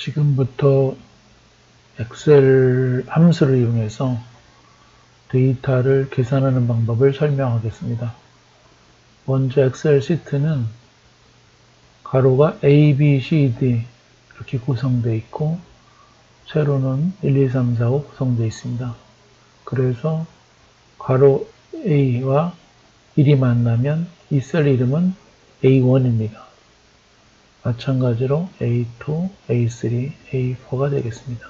지금부터 엑셀 함수를 이용해서 데이터를 계산하는 방법을 설명하겠습니다. 먼저 엑셀 시트는 가로가 A, B, C, D 이렇게 구성되어 있고 세로는 1, 2, 3, 4, 5 구성되어 있습니다. 그래서 가로 A와 1이 만나면 이 셀 이름은 A1입니다. 마찬가지로 A2, A3, A4가 되겠습니다.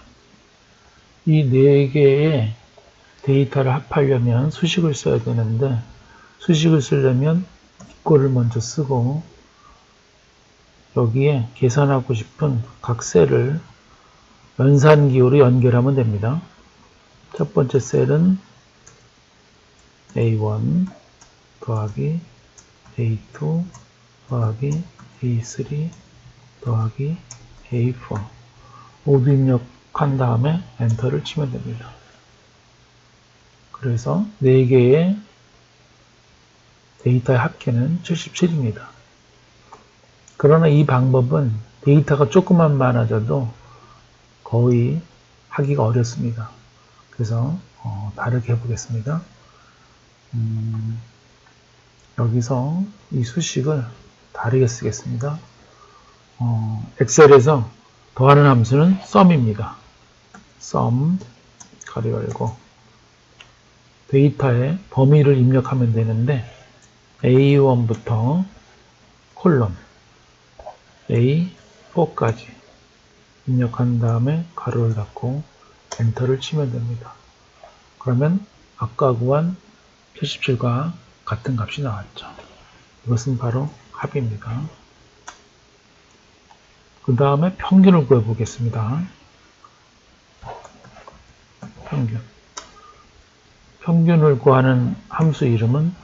이 네 개의 데이터를 합하려면 수식을 써야 되는데 수식을 쓰려면 이거를 먼저 쓰고 여기에 계산하고 싶은 각 셀을 연산기호로 연결하면 됩니다. 첫 번째 셀은 A1 더하기 A2 더하기 A3 더하기 A4 모두 입력한 다음에 엔터를 치면 됩니다. 그래서 4개의 데이터의 합계는 77입니다. 그러나 이 방법은 데이터가 조금만 많아져도 거의 하기가 어렵습니다. 그래서 어, 다르게 해보겠습니다. 음, 여기서 이 수식을 다르게 쓰겠습니다. 어, 엑셀에서 더하는 함수는 sum입니다. sum 가로 열고 데이터의 범위를 입력하면 되는데 A1부터 콜론 A4까지 입력한 다음에 가로를 닫고 엔터를 치면 됩니다. 그러면 아까 구한 77과 같은 값이 나왔죠. 이것은 바로 합입니다. 그 다음에 평균을 구해 보겠습니다. 평균. 평균을 구하는 함수 이름은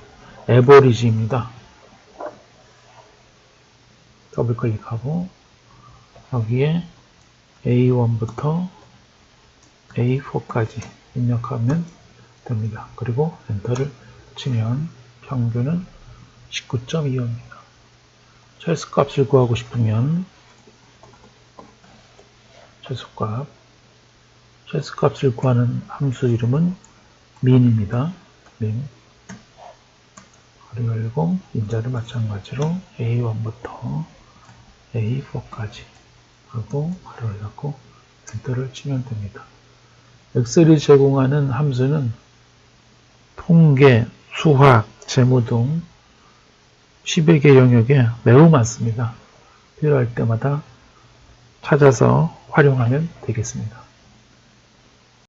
average입니다. 더블 클릭하고 여기에 A1부터 A4까지 입력하면 됩니다. 그리고 엔터를 치면 평균은 19.25입니다. 최소값을 구하고 싶으면 최소값 최소값을 구하는 함수 이름은 min입니다. min 가로 열고 인자를 마찬가지로 A1부터 A4까지 하고 가로를 닫고 엔터를 치면 됩니다. 엑셀이 제공하는 함수는 통계, 수학, 재무 등 10여 개 영역에 매우 많습니다. 필요할 때마다 찾아서 활용하면 되겠습니다.